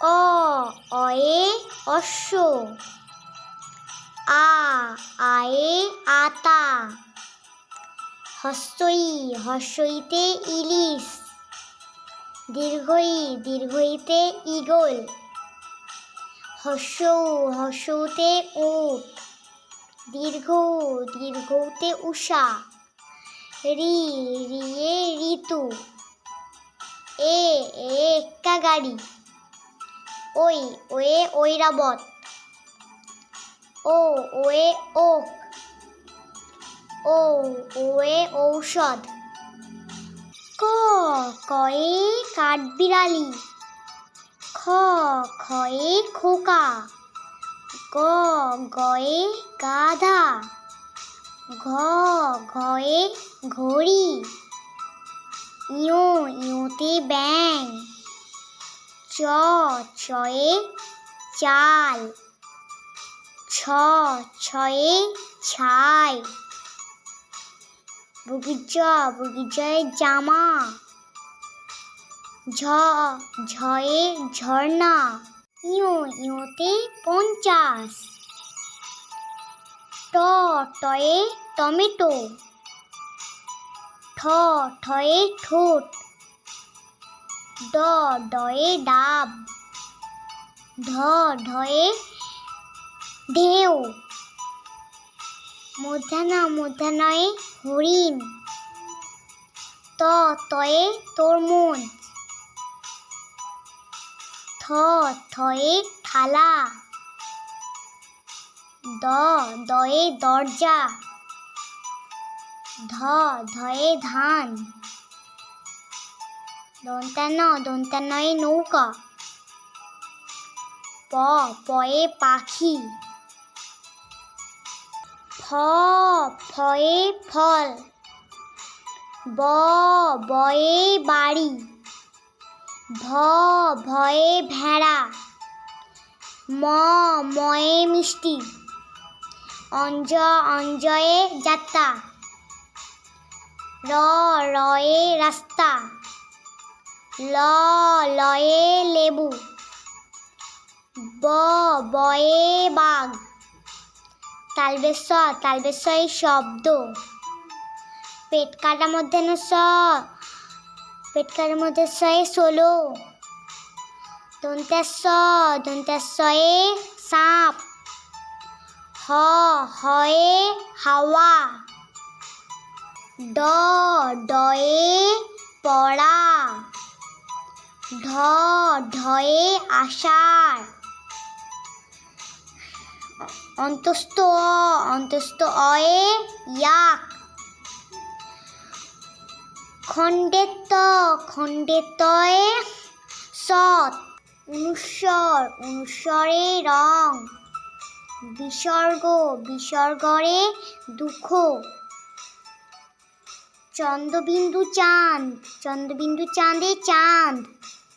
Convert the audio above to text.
অ, অয়ে, অশ্ব। আ, আয়ে, আতা। হস্যই, হস্যইতে ইলিশ। দীর্ঘই, দীর্ঘইতে ইগল হস্য, হস্যতে উট। দীর্ঘ, দীর্ঘতে উষা। রি, রিয়ে ঋতু। এ এ এক্কা গাড়ি ওই, ওয়ে ঐরাবত ও, ওয়ে, ওক। ও, ওয়ে, ঔষধ। ক, কয়ে কাঠবিড়ালি। খ, খয়ে খোকা। গ, গয়ে গাধা। ঘ, ঘয়ে ঘড়ি। ইউ ইওতে ব্যাং চ চয়ে চাল। ছ, ছয়ে ছাই। বগিচ বগিচয়ে জামা। ঝ, ঝয়ে ঝর্ণা। ইও ইওতে পঞ্চাশ। ট, টয়ে টমেটো। ঠ, ঠয়ে ঠোঁট। ড ডয়ে ডাব। ঢ ঢয়ে ঢেউ। মধ্যাহ্ন, মধ্যাহ্নয়ে হরিণ। ত, তয়ে তরমুজ। থ, থয়ে থালা। দ দয়ে দরজা। ধ, ধয়ে ধান। দন্তান্ন দন্তান্নয়ে নৌকা প পয়ে পাখি ফ ফয়ে ফল ব বয়ে বাড়ি ভ ভয়ে ভেড়া ম ময়ে মিষ্টি অঞ্জ অঞ্জয়ে যাত্রা র রয়ে রাস্তা ল, লয়ে লেবু। ব, বয়ে বাঘ তালবেশ তালবেশয়ে শব্দ। পেট কাটা মধ্যে স পেট কাটার মধ্যে সয়ে ষোলো। দন্তাস্ব দন্তাস্বয়ে সাপ। হ, হয়ে হাওয়া। ড, ডয়ে পড়া। ঢ, ঢয়ে আষাঢ়। অন্তস্থ অ অন্তস্থ অয়ে ইয়াক। খণ্ডেত খণ্ডেতয়ে সৎ। অনুস্বর অনুস্বরে রং। বিসর্গ, বিসর্গরে দুঃখ। চন্দ্রবিন্দু চাঁদ, চন্দ্রবিন্দু চাঁদে চাঁদ।